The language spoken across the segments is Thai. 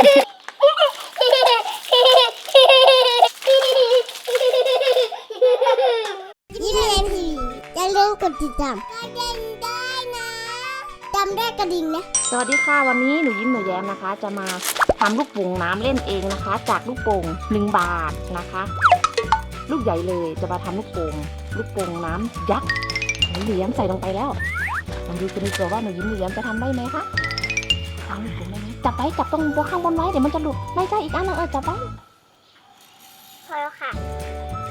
ยิ้มเล่นทีอย่าลืมกดติดตามกระดิ่งได้นะจำได้กระดิ่งนะสวัสดีค่ะวันนี้หนูยิ้มหนูแย้มนะคะ จะมาทำลูกโป่งน้ำเล่นเองนะคะ จากลูกโป่ง1บาทนะคะ ลูกใหญ่เลยจะมาทำลูกโป่งลูกโป่งน้ำยักษ์หนูยิ้มใส่ลงไปแล้วลองดูกันดีกว่าว่าหนูยิ้มหนูแย้มจะทำได้ไหมคะ ทำลูกโป่งได้ไหมจับไว้จับตรงบนข้างบนไว้เดี๋ยวมันจะหลุดไม่ใช่อีกอันหนึงเออจับไว้พอแล้วค่ะ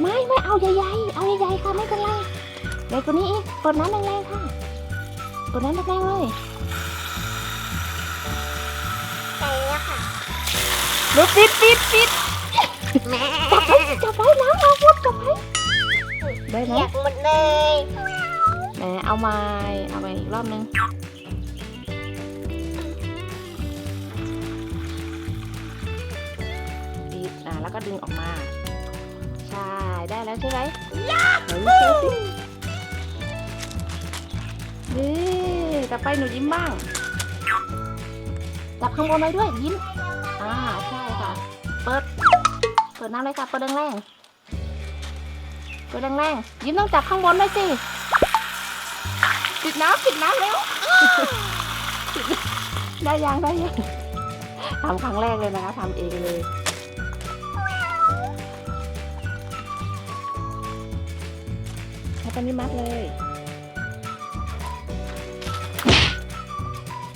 ไม่ไม่เอาใหญ่ๆเอาใหญ่ๆค่ะไม่เป็นไรใหญ่กว่านี้อีกเปิดน้ำแรงๆค่ะเปิดน้ำแรงๆเลยใส่แล้วค่ะเดี๋ยวปิดปิดปิดแม่จับไว้น้ำเอาหมดจับไว้ได้ไหมอยากหมดเลย แหมเอาไมาเอาไปอีกรอบนึง อะแล้วก็ดึงออกมา ใช่ ได้แล้วใช่ไหมไหนดูสินี่ต่อไปหนูยิ้มบ้าง จับข้างบนไว้ด้วยยิ้ม อ่า ใช่ค่ะ เปิด เปิดน้ำเลยค่ะ เปิดแรงๆ เปิดแรงๆ ยิ้มต้องจับข้างบนด้วยสิ ปิดน้ำปิดน้ำเร็ว ได้ยังได้ยังทำครั้งแรกเลยนะคะทำเองเลย ให้ตอนนี้มัดเลย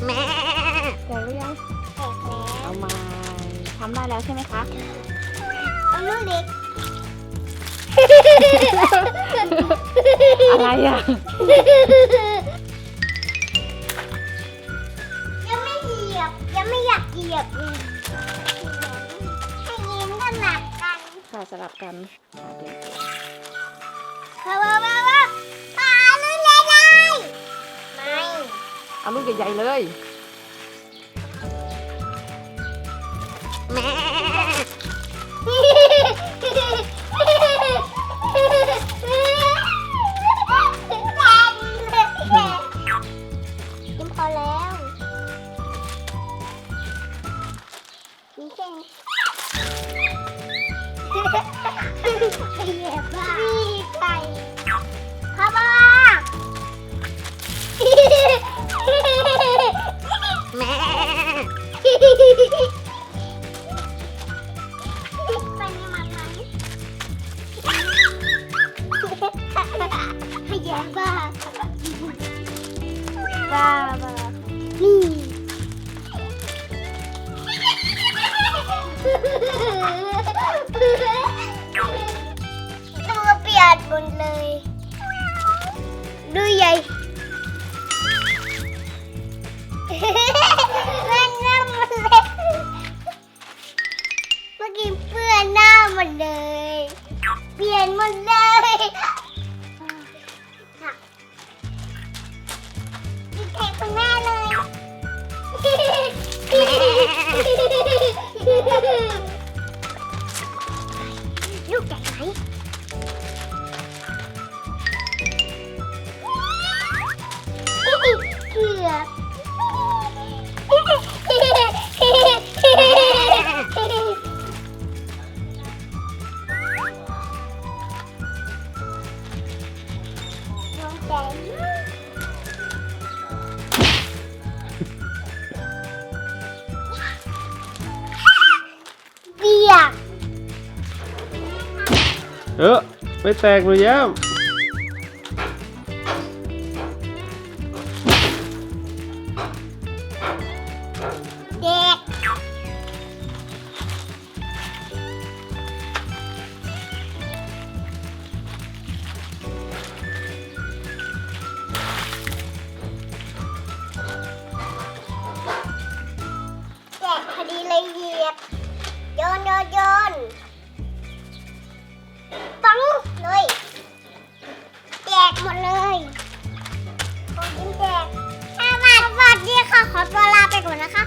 แม่แกะหรือยัง แตกแล้วเอามาทำได้แล้วใช่ไหมคะ เอาลูกเล็กอะไรอะ ยังไม่เหยียบยังไม่อยากเหยียบเลยให้ยิ้มกันหนักกัน ค่ะสลับกันอะเดี๋ยว เอาลูกใหญ่ๆเลยแม่ยิ้มพอแล้ว แย้มบ้าบ้าบ้านี่ตัวเปียกหมดเลย ดเลย เปลี่ยนหมดเลยดีใจคุณแม่เลยลูกใหญ่ไหม ออไม่แตกเลยแย้มเด็กแจกพอดีเลยเหยียบโยนโยนโยน ขอตัวลาไปก่อนนะคะ